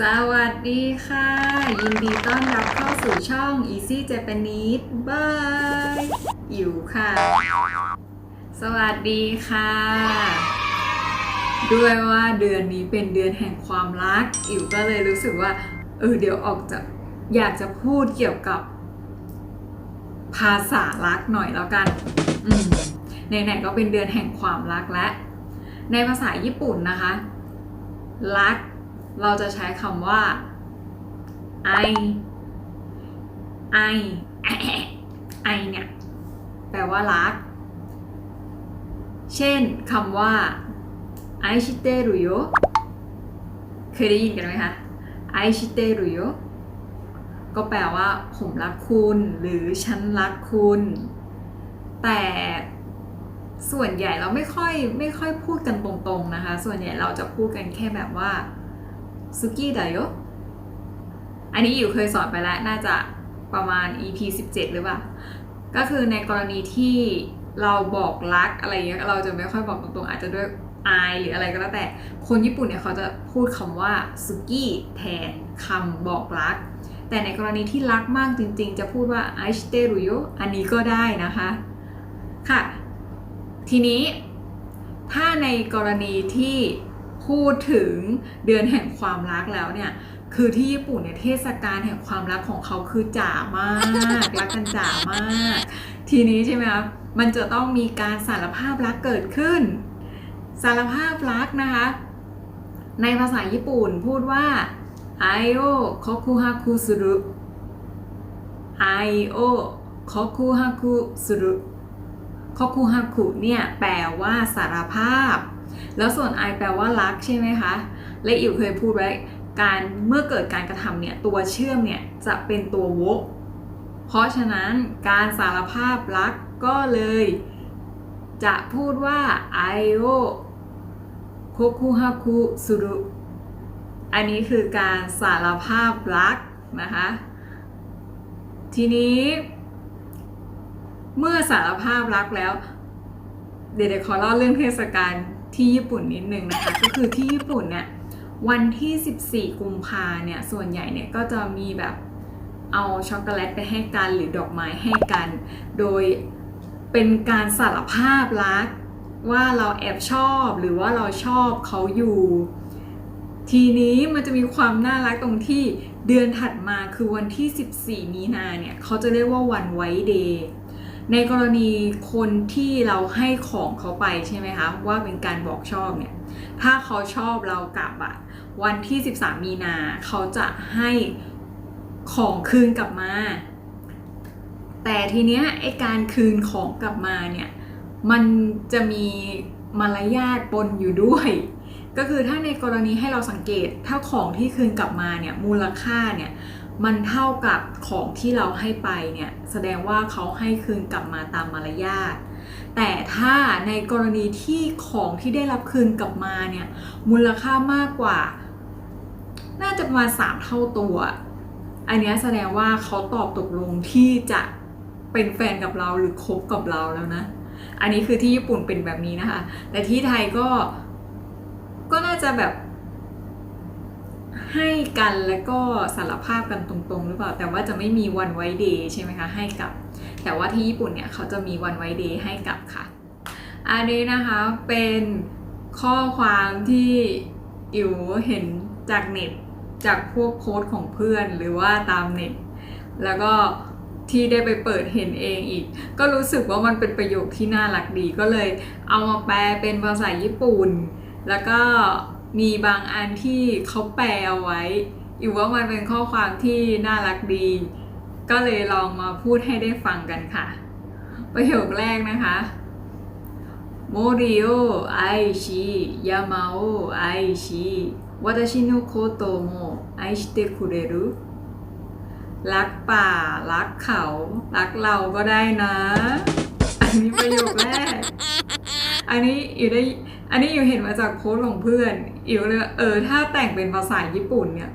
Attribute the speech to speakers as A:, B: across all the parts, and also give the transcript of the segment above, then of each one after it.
A: สวัสดีค่ะ ยินดีต้อนรับเข้าสู่ช่อง Easy Japanese by อิ๋วค่ะ สวัสดีค่ะ ด้วยว่าเดือนนี้เป็นเดือนแห่งความรัก อิ๋วก็เลยรู้สึกว่า เออเดี๋ยวออกจะอยากจะพูดเกี่ยวกับ ภาษารักหน่อยแล้วกัน อืมไหนๆก็เป็นเดือนแห่งความรักและ ในภาษาญี่ปุ่นนะคะ รัก เราจะใช้คำว่าไอไอไอเนี่ย แปลว่ารัก เช่นคำว่าไอชิเตรุโยเคยได้ยินกันไหมคะไอชิเตรุโยก็แปลว่า ผมรักคุณ หรือฉันรักคุณ แต่ส่วนใหญ่เราไม่ค่อยไม่ค่อยพูดกันตรงๆนะคะ ส่วนใหญ่เราจะพูดกันแค่แบบว่า สุกี้ไดโยอันนี้อยู่เคยสอนไปแล้ว น่าจะประมาณ EP 17 หรือเปล่า ก็คือในกรณีที่เราบอกรักอะไรเงี้ยเราจะไม่ค่อยบอกตรงๆ อาจจะด้วยอายหรืออะไรก็แล้วแต่ คนญี่ปุ่นเนี่ยเขาจะพูดคำว่าสุกี้แทนคำบอกรัก แต่ในกรณีที่รักมากจริงๆ จะพูดว่าไอชเตรุโยอันนี้ก็ได้นะคะ ค่ะ ทีนี้ถ้าในกรณีที่ พูดถึงเดือนแห่งความรักแล้วเนี่ยคือที่ญี่ปุ่นเนี่ยเทศกาลแห่งความรักของเขาคือจ๋ามากรักกันจ๋ามาก ทีนี้ใช่ไหมครับมันจะต้องมีการสารภาพรักเกิดขึ้น สารภาพรักนะคะ ในภาษาญี่ปุ่นพูดว่าไอโอคอคุฮาคุสุรุไอโอคอคุฮาคุสุรุคอคุฮาคุเนี่ยแปลว่าสารภาพ แล้วส่วนไอแปลว่ารักใช่ไหมคะ และอิ๋วเคยพูดไว้การเมื่อเกิดการกระทำเนี่ยตัวเชื่อมเนี่ยจะเป็นตัววก เพราะฉะนั้นการสารภาพรักก็เลย จะพูดว่าไอโอโคคุฮาคุสุรุอันนี้คือการสารภาพรักนะคะ ทีนี้ เมื่อสารภาพรักแล้ว เดี๋ยวๆขอเล่าเรื่องเทศกาล ที่ญี่ปุ่นนิดนึงนะคะ ก็คือที่ญี่ปุ่นเนี่ยวันที่ 14 กุมภาเนี่ยส่วนใหญ่เนี่ยก็จะมีแบบเอาช็อกโกแลตไปให้กันหรือดอกไม้ให้กัน โดยเป็นการสารภาพรักว่าเราแอบชอบหรือว่าเราชอบเขาอยู่ ทีนี้มันจะมีความน่ารักตรงที่เดือนถัดมาคือวันที่ 14 มีนาเนี่ยเขาจะเรียกว่าวันไวท์เดย์ ในกรณีคนที่เราให้ของเขาไปใช่ไหมคะ ว่าเป็นการบอกชอบเนี่ย ถ้าเขาชอบเรากลับอะวันที่ 13 มีนาเขาจะให้ของคืนกลับมา แต่ทีเนี้ยไอการคืนของกลับมาเนี่ย มันจะมีมารยาทปนอยู่ด้วย ก็คือถ้าในกรณีให้เราสังเกตถ้าของที่คืนกลับมาเนี่ยมูลค่าเนี่ยมันเท่ากับของที่เราให้ไปเนี่ย แสดงว่าเขาให้คืนกลับมาตามมารยาทแต่ถ้าในกรณีที่ของที่ได้รับคืนกลับมาเนี่ยมูลค่ามากกว่า น่าจะประมาณสามเท่าตัว อันนี้แสดงว่าเขาตอบตกลงที่จะเป็นแฟนกับเราหรือคบกับเราแล้วนะ อันนี้คือที่ญี่ปุ่นเป็นแบบนี้นะคะ แต่ที่ไทยก็ก็น่าจะแบบ ให้กันแล้วก็สารภาพกันตรงๆ หรือเปล่า แต่ว่าจะไม่มีวันไวเดย์ใช่ไหมคะ ให้กับ แต่ว่าที่ญี่ปุ่นเนี่ยเขาจะมีวันไวเดย์ให้กับค่ะ อันนี้นะคะเป็นข้อความที่อิ๋วเห็นจากเน็ตจากพวกโพสต์ของเพื่อนหรือว่าตามเน็ต แล้วก็ที่ได้ไปเปิดเห็นเองอีก ก็รู้สึกว่ามันเป็นประโยคที่น่ารักดีก็เลยเอามาแปลเป็นภาษาญี่ปุ่น แล้วก็ มีบางอันที่เขาแปลเอาไว้ อยู่ว่ามันเป็นข้อความที่น่ารักดี ก็เลยลองมาพูดให้ได้ฟังกันค่ะ ประโยคแรกนะคะโมริโอไอชิยามาโอไอชิวาตาชิโนโคโตโมไอชิเตคุเรรุรักป่า รักเขา รักเราก็ได้นะ อันนี้ประโยคแรก อันนี้อยู่ได้ อันนี้อยู่เห็นมาจากโค้ดของเพื่อนอิวเลยเออถ้าแต่งเป็นภาษาญี่ปุ่นเนี่ย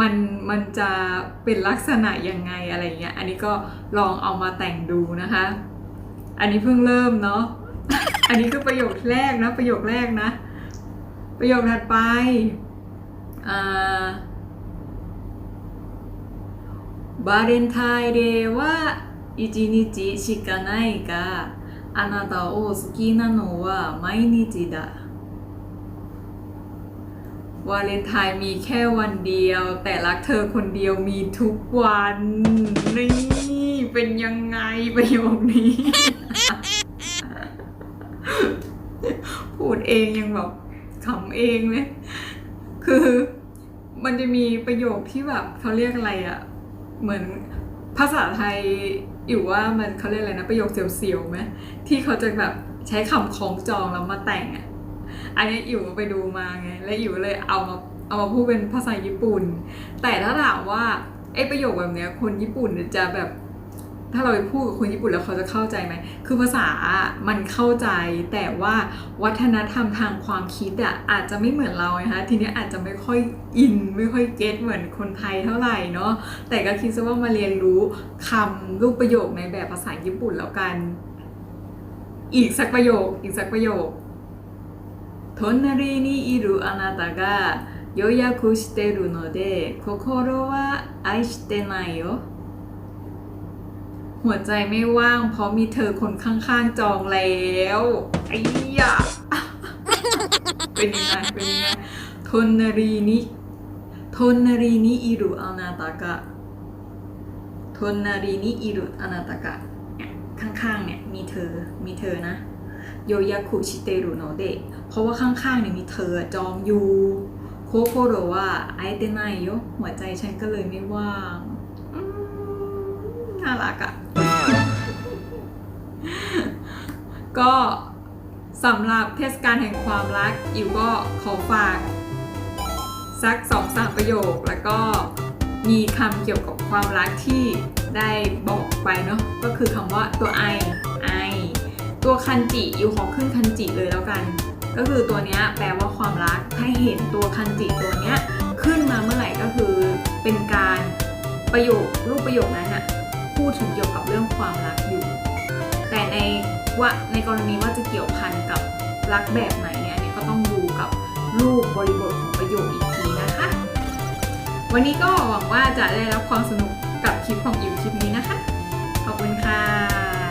A: มันมันจะเป็นลักษณะยังไงอะไรเงี้ย อันนี้ก็ลองเอามาแต่งดูนะคะ อันนี้เพิ่งเริ่มเนาะ อันนี้คือประโยคแรกนะ ประโยคแรกนะ ประโยคถัดไปอ่าบาเรนไทน์เดว่าอิจินิจิชิกาไนกา あなたを好きなのは毎日だวาเลนไทน์มีแค่วันเดียว แต่รักเธอคนเดียวมีทุกวัน นี่ เป็นยังไงประโยคนี้ พูดเองยังแบบขำเองเลย คือมันจะมีประโยคที่แบบเขาเรียกอะไรอะเหมือน ภาษาไทยอยู่ว่ามันเขาเรียกอะไรนะประโยคเสียวๆไหมที่เขาจะแบบใช้คำคล้องจองแล้วมาแต่งอะอันนี้อยู่ไปดูมาไงแล้วอยู่เลยเอามาเอามาพูดเป็นภาษาญี่ปุ่น แต่ถ้าถามว่าไอ้ประโยคแบบเนี้ยคนญี่ปุ่นจะแบบ ถ้าเราไปพูดกับคนญี่ปุ่นแล้วเขาจะเข้าใจไหม คือภาษาอะมันเข้าใจ แต่ว่าวัฒนธรรมทางความคิดอะอาจจะไม่เหมือนเราไงคะ ทีนี้อาจจะไม่ค่อยอิน ไม่ค่อยเก็ตเหมือนคนไทยเท่าไหร่เนาะ แต่ก็คิดซะว่ามาเรียนรู้คำรูปประโยคในแบบภาษาญี่ปุ่นแล้วกัน อีกสักประโยค อีกสักประโยค隣にいるあなたが予約してるので心は愛してないよ หัวใจไม่ว่าง เพราะมีเธอคนข้างๆจองแล้วไอ้ยะเป็นยังไงเป็นยังไงทนนารีนิทนนารีนิอิรุอานาตากะทนนารีนิอิรุอานาตากะข้างๆเนี่ยมีเธอมีเธอนะโยยาคุชิเตรุโนเดะเพราะว่าข้างๆเนี่ยมีเธอจองอยู่โคโคโรว่าไอเตไนโยหัวใจฉันก็เลยไม่ว่าง น่ารักอะก็สำหรับเทศกาลแห่งความรักอิวก็ขอฝากสักสองสามประโยคแล้วก็มีคำเกี่ยวกับความรักที่ได้บอกไปเนาะก็คือคำว่าตัวไอไอตัวคันจิอิวขอขึ้นคันจิเลยแล้วกัน ก็คือตัวเนี้ยแปลว่าความรักถ้าเห็นตัวคันจิตัวเนี้ยขึ้นมาเมื่อไหร่ก็คือเป็นการประโยครูปประโยคนั้นอะ พูดถึงเกี่ยวกับเรื่องความรักอยู่ แต่ในว่าในกรณีว่าจะเกี่ยวพันกับรักแบบไหนเนี่ยนนี้ก็ต้องดูกับรูปบริบทของประโยคอีกทีนะคะ วันนี้ก็หวังว่าจะได้รับความสนุกกับคลิปของอิวคลิปนี้นะคะ ขอบคุณค่ะ